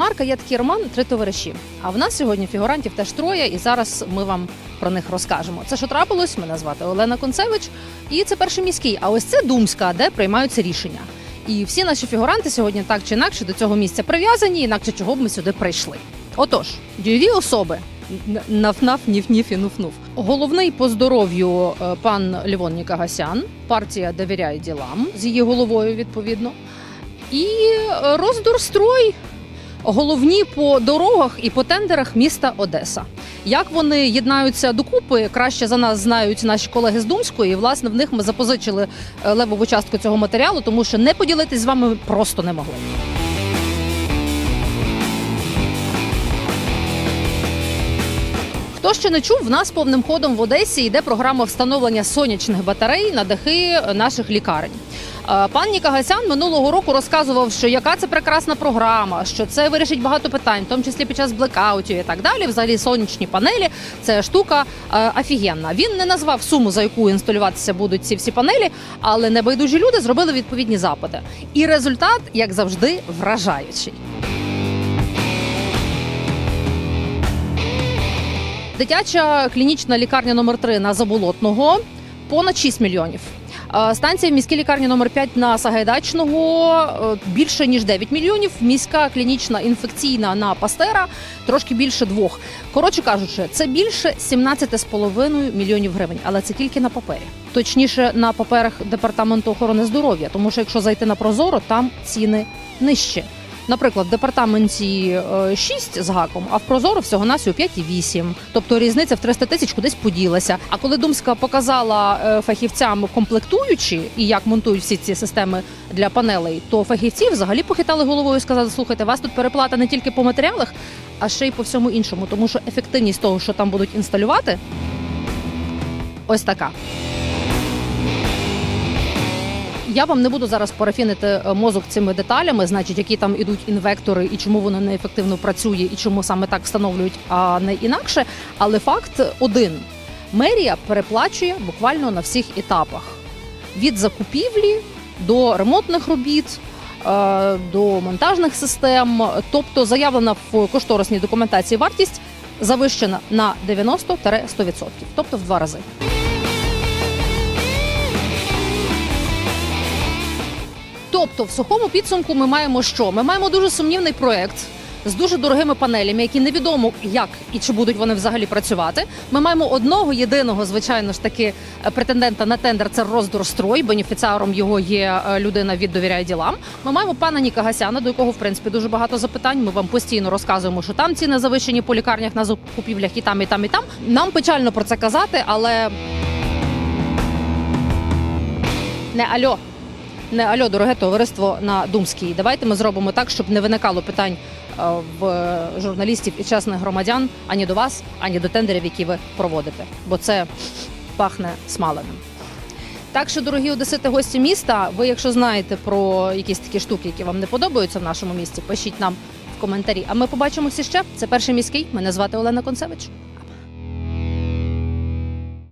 Марка є такий роман Три товариші. А в нас сьогодні фігурантів теж троє, і зараз ми вам про них розкажемо. Це що трапилось? Мене звати Олена Концевич, і це перший міський. А ось це Думська, де приймаються рішення. І всі наші фігуранти сьогодні так чи інакше до цього місця прив'язані, інакше чого б ми сюди прийшли. Отож, дійові особи. Наф-наф, ніф-ніф і нуф-нуф. Головний по здоров'ю е, пан Лівон Нікагасян. Партія довіряє ділам з її головою, відповідно. І е, роздорстрой головні по дорогах і по тендерах міста Одеса. Як вони єднаються докупи, краще за нас знають наші колеги з Думської. І власне в них ми запозичили е, левову частку цього матеріалу, тому що не поділитись з вами просто не могли. Хто ще не чув, в нас повним ходом в Одесі йде програма встановлення сонячних батарей на дахи наших лікарень. Е, Пан Нікагасян минулого року розказував, що яка це прекрасна програма, що це вирішить багато питань, в тому числі під час блекаутів і так далі. Взагалі сонячні панелі це штука е, офігенна. Він не назвав суму, за яку інсталюватися будуть ці всі панелі, але небайдужі люди зробили відповідні запити. І результат, як завжди, вражаючий. Дитяча клінічна лікарня номер 3 на Заболотного понад 6 мільйонів. Е, Станція в міській лікарні номер 5 на Сагайдачного е, більше ніж 9 мільйонів. Міська клінічна інфекційна на Пастера трошки більше двох. Коротше кажучи, це більше 17,5 мільйонів гривень, але це тільки на папері. Точніше, на паперах департаменту охорони здоров'я, тому що якщо зайти на Прозоро, там ціни нижчі. Наприклад, в департаменті е, 6 з гаком, а в Прозоро всього на 5,8. Тобто різниця в 300 тисяч кудись поділася. А коли Думська показала е, фахівцям комплектуючі і як монтують всі ці системи для панелей, то фахівці взагалі похитали головою і сказали: слухайте, вас тут переплата не тільки по матеріалах, а ще й по всьому іншому, тому що ефективність того, що там будуть інсталювати, ось така. Я вам не буду зараз парафінити е, мозок цими деталями, значить, які там ідуть інвектори, і чому воно неефективно працює, і чому саме так встановлюють, а не інакше. Але факт один: мерія переплачує буквально на всіх етапах: від закупівлі до ремонтних робіт. е, До монтажних систем, тобто заявлена в кошторисній документації вартість завищена на 90-100%, тобто в два рази. Тобто, в сухому підсумку ми маємо що? Ми маємо дуже сумнівний проект з дуже дорогими панелями, які невідомо як і чи будуть вони взагалі працювати. Ми маємо одного єдиного, звичайно ж таки, е, претендента на тендер. Це Роздорстрой. Бенефіціаром його є е, людина від довіряє ділам. Ми маємо пана Нікагасяна, до якого в принципі дуже багато запитань. Ми вам постійно розказуємо, що там ціни завищені по лікарнях на закупівлях і там, і там, і там. Нам печально про це казати, але не альо. Не альо, дороге товариство на Думській. Давайте ми зробимо так, щоб не виникало питань е, в журналістів і чесних громадян ані до вас, ані до тендерів, які ви проводите. Бо це пахне смаленим. Так що, дорогі одесити, гості міста, ви, якщо знаєте про якісь такі штуки, які вам не подобаються в нашому місті, пишіть нам в коментарі. А ми побачимося ще. Це перший міський. Мене звати Олена Концевич.